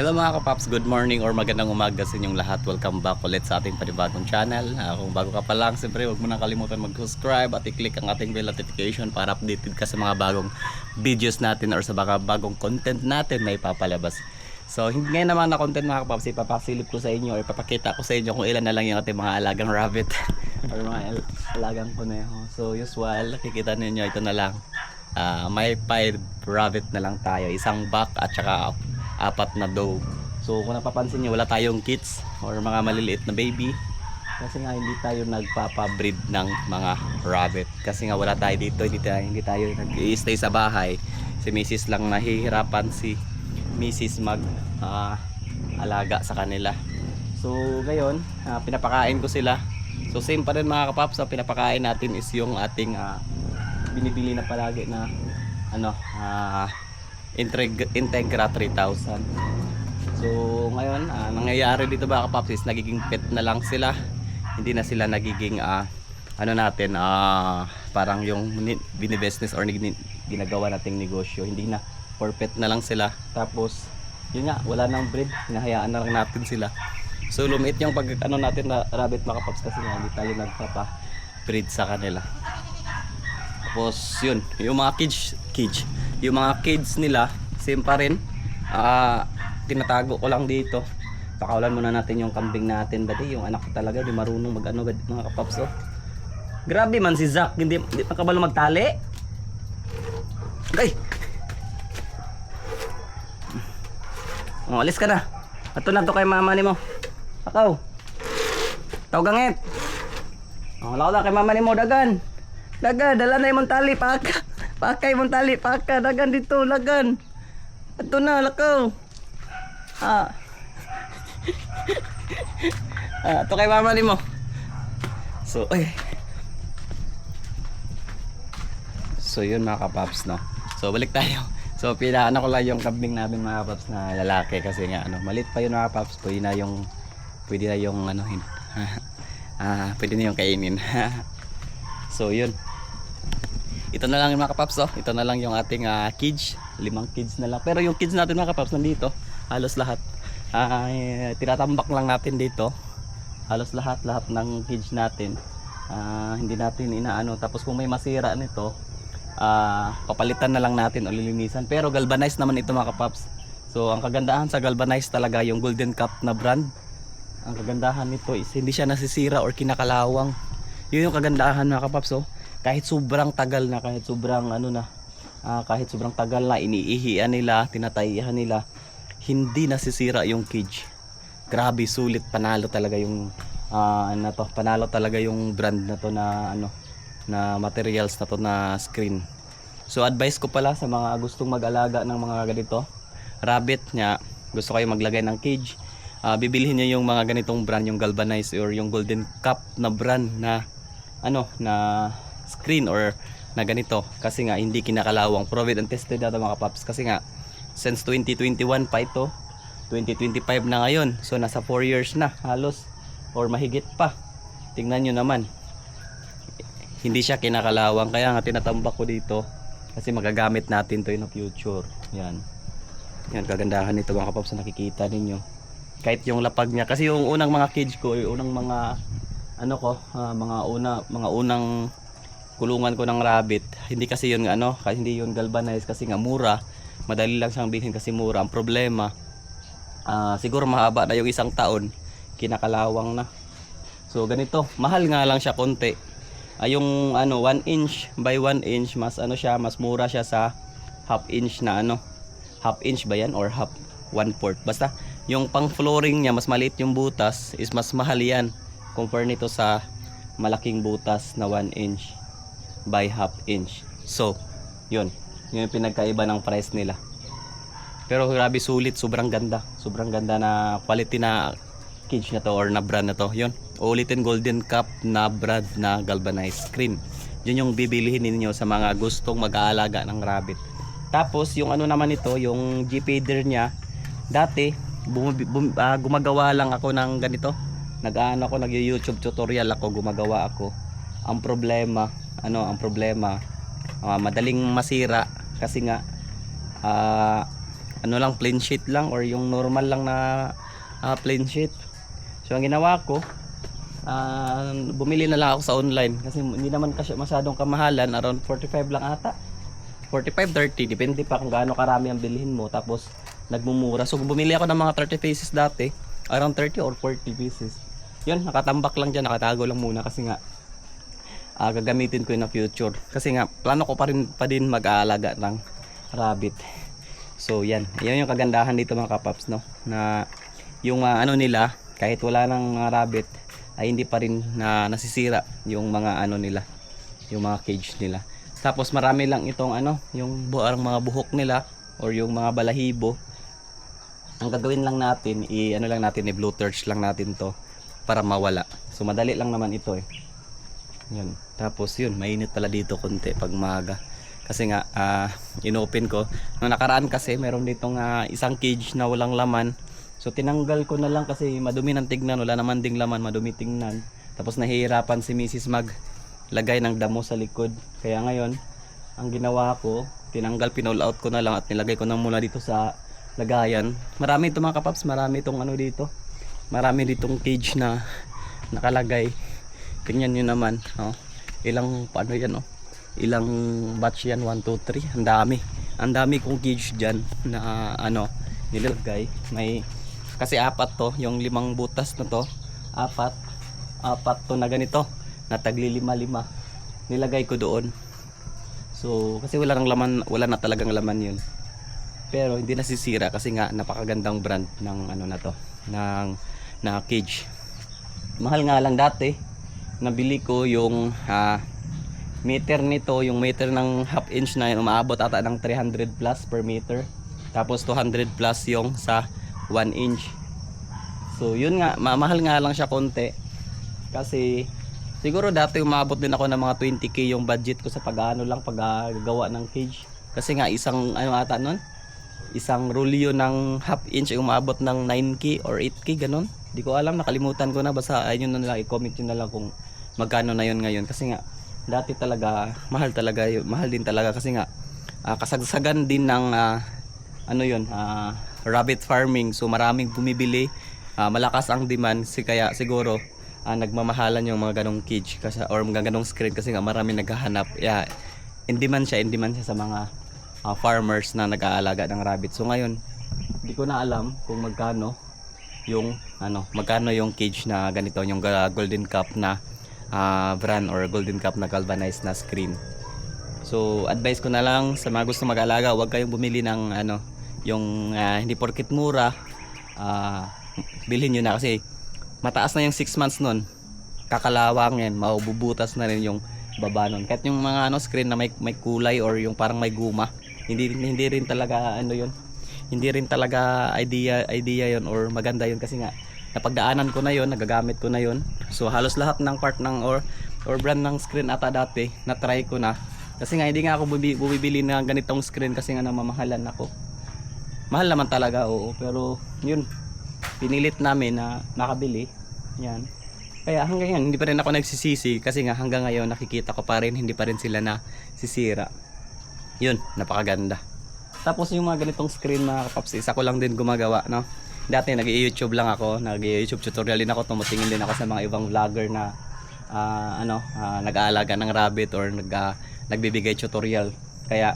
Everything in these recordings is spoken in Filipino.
Hello mga kapaps, good morning or magandang umaga sa inyong lahat. Welcome back ulit sa ating panibagong channel. Ah, kung bago ka pa lang, siyempre huwag mo na kalimutan mag-subscribe at i-click ang ating bell notification para updated ka sa mga bagong videos natin or sa mga bagong content natin na ipapalabas. So, hindi ngayon naman na content mga kapaps, ipapasilip ko sa inyo or ipapakita ko sa inyo kung ilan na lang yung ating mga alagang rabbit or mga al- alagang kuneho. So, usual, nakikita ninyo, ito na lang. Ah, may 5 rabbit na lang tayo. Isang buck at saka apat na doe. So kung napapansin niyo wala tayong kids or mga maliliit na baby kasi nga hindi tayo nagpapabreed ng mga rabbit kasi nga wala tayo dito hindi tayo, hindi tayo nag-stay sa bahay si Mrs. lang nahihirapan si Mrs. mag ah, alaga sa kanila so ngayon ah, pinapakain ko sila so same pa rin mga kapaps ang pinapakain natin is yung ating ah, binibili na palagi na ano ah Integ- Integra 3000 so ngayon ah, nangyayari dito ba kapaps is nagiging pet na lang sila. Hindi na sila nagiging ah, ano natin ah, parang yung ni- binibusiness or ginagawa nating negosyo. Hindi na for pet na lang sila. Tapos yun nga wala nang breed. Hinahayaan na lang natin sila. So lumit yung pag ano natin na rabbit mga kapaps kasi nga hindi tayo nagpapa breed sa kanila. Tapos yun, yung mga kids, kids, yung mga kids nila, same pa rin. Ah, tinatago ko lang dito. Pakawalan muna natin yung kambing natin, badi yung anak ko talaga, di marunong mag-ano badi, mga kapaps oh. Grabe man si Zack, hindi, hindi makabalo magtali. Ay! Oh, alis ka na. Ato na to kay mama ni mo. Akaw. Tawgangit. Oh, lakaw kay mama ni mo dagan. Dagan, dala na imong tali paka. Pakay imong tali paka dagan dito lagan. Ato na lakaw. Ah. ah, to kay mama ni mo. So, ay. So, yun mga kapaps, no? So, balik tayo. So, pinaano ko lang yung kambing namin mga kapaps na lalaki kasi nga, ano, malit pa yun mga kapaps. Pwede na yung, pwede na yung, ano, hin, ah, pwede na yung kainin. so, yun. Ito na lang mga kapaps, oh. Ito na lang yung ating ah, kids. Limang kids na lang. Pero yung kids natin mga kapaps nandito. Halos lahat. Ah, eh, tinatambak lang natin dito. Halos lahat, lahat ng kids natin. Ah, hindi natin inaano. Tapos kung may masira nito, ah, papalitan na lang natin o lilinisan. Pero galvanized naman ito mga kapaps. So, ang kagandahan sa galvanized talaga yung Golden Cup na brand. Ang kagandahan nito is hindi siya nasisira or kinakalawang. Yun yung kagandahan mga kapaps. Oh. Kahit sobrang tagal na, kahit sobrang ano na, ah, kahit sobrang tagal na, iniihian nila, tinatayihan nila, hindi nasisira yung cage. Grabe, sulit, panalo talaga yung ah, ano to, panalo talaga yung brand na to na ano, na materials na to na screen. So advice ko pala sa mga gustong mag-alaga ng mga ganito, rabbit niya, gusto kayo maglagay ng cage, ah, bibilhin niyo yung mga ganitong brand, yung galvanized or yung golden cup na brand na ano, na screen or na ganito. Kasi nga hindi kinakalawang proven and tested ito mga paps. Kasi nga since 2021 pa ito 2025 na ngayon. So nasa 4 years na halos or mahigit pa. Tingnan nyo naman. Hindi siya kinakalawang kaya nga tinatambak ko dito. Kasi magagamit natin to in the future. Yan. Yan kagandahan nito mga kapaps na nakikita ninyo. Kahit yung lapag niya. Kasi yung unang mga cage ko yung unang mga ano ko ah, mga una mga unang kulungan ko ng rabbit. Hindi kasi yun ano kasi hindi yun galvanized kasi nga mura. Madali lang siyang bilhin kasi mura. Ang problema ah, siguro mahaba na yung isang taon. Kinakalawang na. So ganito. Mahal nga lang siya konti. Ah, yung ano 1 inch by 1 inch mas ano siya mas mura siya sa half inch na ano half inch ba yan or half 1 fourth basta yung pang flooring niya mas maliit yung butas is mas mahal yan compare nito sa malaking butas na 1 inch by half inch. So yun. Yun yung pinagkaiba ng price nila. Pero grabe sulit. Sobrang ganda. Sobrang ganda na quality na cage na to or na brand na to. Yun. Ulitin golden cup na brand na galvanized screen. Yun yung bibilihin ninyo sa mga gustong mag-aalaga ng rabbit. Tapos yung ano naman ito yung G feeder niya dati bum, bum- ah, gumagawa lang ako ng ganito. Nag-ano ako nag YouTube tutorial ako gumagawa ako. Ang problema ano ang problema ah, madaling masira kasi nga ah, ano lang plain sheet lang or yung normal lang na ah, plain sheet. So ang ginawa ko, ah, bumili na lang ako sa online kasi hindi naman kasi masyadong kamahalan, around 45 lang ata. 45 30 depende pa kung gaano karami ang bilhin mo tapos nagmumura. So bumili ako ng mga 30 pieces dati, around 30 or 40 pieces. Yun, nakatambak lang dyan, nakatago lang muna kasi nga ah, gagamitin ko in the future. Kasi nga, plano ko pa rin pa din mag-aalaga ng rabbit. So, yan. Yan yung kagandahan dito mga kapaps, no? Na yung ah, ano nila, kahit wala ng mga rabbit, ay hindi pa rin na nasisira yung mga ano nila, yung mga cage nila. Tapos marami lang itong ano, yung bu- ang mga buhok nila or yung mga balahibo. Ang gagawin lang natin, i ano lang natin, i blue torch lang natin to para mawala. So madali lang naman ito eh. Yan. Tapos yun, mainit pala dito konti pag maaga. Kasi nga, ah, inopen ko. Nung nakaraan kasi, meron ditong ah, isang cage na walang laman. So tinanggal ko na lang kasi madumi ng tignan. Wala naman ding laman, madumi tingnan. Tapos nahihirapan si Mrs. Mag lagay ng damo sa likod. Kaya ngayon, ang ginawa ko, tinanggal, pinall out ko na lang at nilagay ko na mula dito sa lagayan. Marami ito mga kapaps, marami itong ano dito. Marami ditong cage na nakalagay. Tingnan nyo naman. Oh. Ilang, paano yan oh. Ilang batch yan, 1, 2, 3. Ang dami. Ang dami kong cage dyan na ano, nilagay. May, kasi apat to, yung limang butas na to. Apat. Apat to na ganito. Na tagli lima-lima. Nilagay ko doon. So, kasi wala nang laman, wala na talagang laman yun. Pero hindi nasisira kasi nga napakagandang brand ng ano na to, ng na cage. Mahal nga lang dati. Nabili ko yung ah, meter nito, yung meter ng half inch na yun, umaabot ata ng 300 plus per meter. Tapos 200 plus yung sa 1 inch. So yun nga, ma- mahal nga lang siya konti. Kasi siguro dati umabot din ako ng mga 20k yung budget ko sa pag-ano lang paggagawa ng cage. Kasi nga isang ano ata nun, isang rolyo ng half inch umabot ng 9k or 8k ganun. Di ko alam, nakalimutan ko na basta ayun na lang i-comment yun na lang kung magkano na yun ngayon kasi nga dati talaga mahal talaga yun, mahal din talaga kasi nga ah, kasagsagan din ng ah, ano yun, ah, rabbit farming. So maraming bumibili, ah, malakas ang demand si kaya siguro ah, nagmamahalan yung mga ganong cage kasi or mga ganong screen kasi nga marami naghahanap. Yeah, in demand siya, in demand siya sa mga ah, farmers na nag-aalaga ng rabbit. So ngayon, hindi ko na alam kung magkano yung ano, magkano yung cage na ganito, yung golden cup na ah, brand or golden cup na galvanized na screen. So, advice ko na lang sa mga gusto mag-alaga, huwag kayong bumili ng ano, yung ah, hindi porkit mura, ah, bilhin nyo na kasi mataas na yung 6 months nun. Kakalawangin, maububutas na rin yung baba nun. Kahit yung mga ano, screen na may, may kulay or yung parang may guma, hindi, hindi rin talaga ano yun, hindi rin talaga idea idea yon or maganda yun kasi nga napagdaanan ko na yon nagagamit ko na yon so halos lahat ng part ng or or brand ng screen ata dati na try ko na. Kasi nga hindi nga ako bubi- bumibili ng ganitong screen kasi nga namamahalan ako. Mahal naman talaga oo. Pero yun. Pinilit namin na makabili yan. Kaya hanggang ngayon hindi pa rin ako nagsisisi kasi nga hanggang ngayon nakikita ko pa rin hindi pa rin sila na sisira yun napakaganda. Tapos yung mga ganitong screen mga kapaps, isa ko lang din gumagawa, no? Dati nag-YouTube lang ako, nag-YouTube tutorial din ako, tumutingin din ako sa mga ibang vlogger na ah, ano, ah, nag-aalaga ng rabbit or nag ah, nagbibigay tutorial. Kaya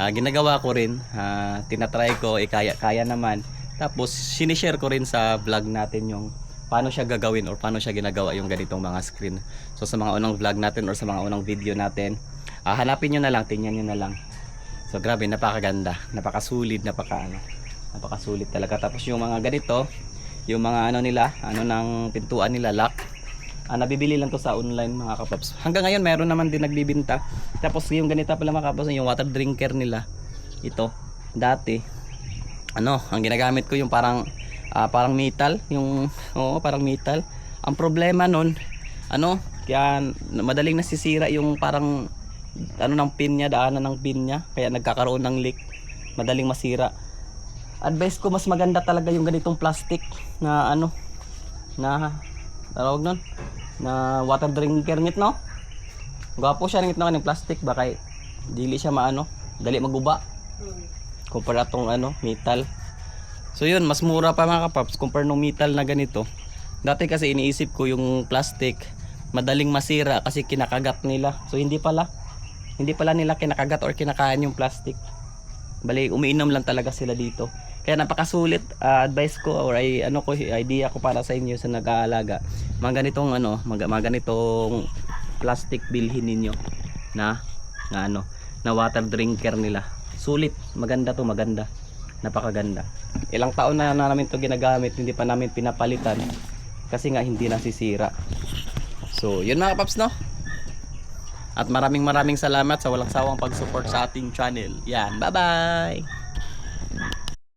ah, ginagawa ko rin, ah, tinatry ko, eh, kaya, naman. Tapos sinishare ko rin sa vlog natin yung paano siya gagawin or paano siya ginagawa yung ganitong mga screen. So sa mga unang vlog natin or sa mga unang video natin, ah, hanapin nyo na lang, tingnan nyo na lang. So grabe, napakaganda, napakasulit, napaka ano, napakasulit talaga. Tapos yung mga ganito, yung mga ano nila, ano ng pintuan nila lock. Ah, nabibili lang to sa online mga kapaps. Hanggang ngayon meron naman din nagbibinta. Tapos yung ganito pala mga kapaps, yung water drinker nila. Ito, dati ano, ang ginagamit ko yung parang ah, parang metal, yung oo, parang metal. Ang problema nun, ano, kaya madaling nasisira yung parang ano ng pin niya, daanan ng pin niya, kaya nagkakaroon ng leak, madaling masira. Advice ko mas maganda talaga yung ganitong plastic na ano na tawag nun na water drinker ngit no gwapo siya ngit no ng plastic ba kay dili siya maano dali maguba Kumpara tong ano, metal. So yun, mas mura pa mga kapaps kumpara nung metal na ganito. Dati kasi iniisip ko yung plastic, madaling masira kasi kinakagat nila. So hindi pala. Hindi pala nila kinakagat or kinakain yung plastic. Bali, umiinom lang talaga sila dito. Kaya napakasulit ah, advice ko or ay ano ko idea ko para sa inyo sa nag-aalaga. Mga ganitong ano, mga, mga ganitong plastic bilhin ninyo na na ano, na water drinker nila. Sulit, maganda to, maganda. Napakaganda. Ilang taon na, na namin to ginagamit, hindi pa namin pinapalitan kasi nga hindi nasisira. So, yun mga paps no. At maraming maraming salamat sa walang sawang pag-support sa ating channel. Yan, bye-bye!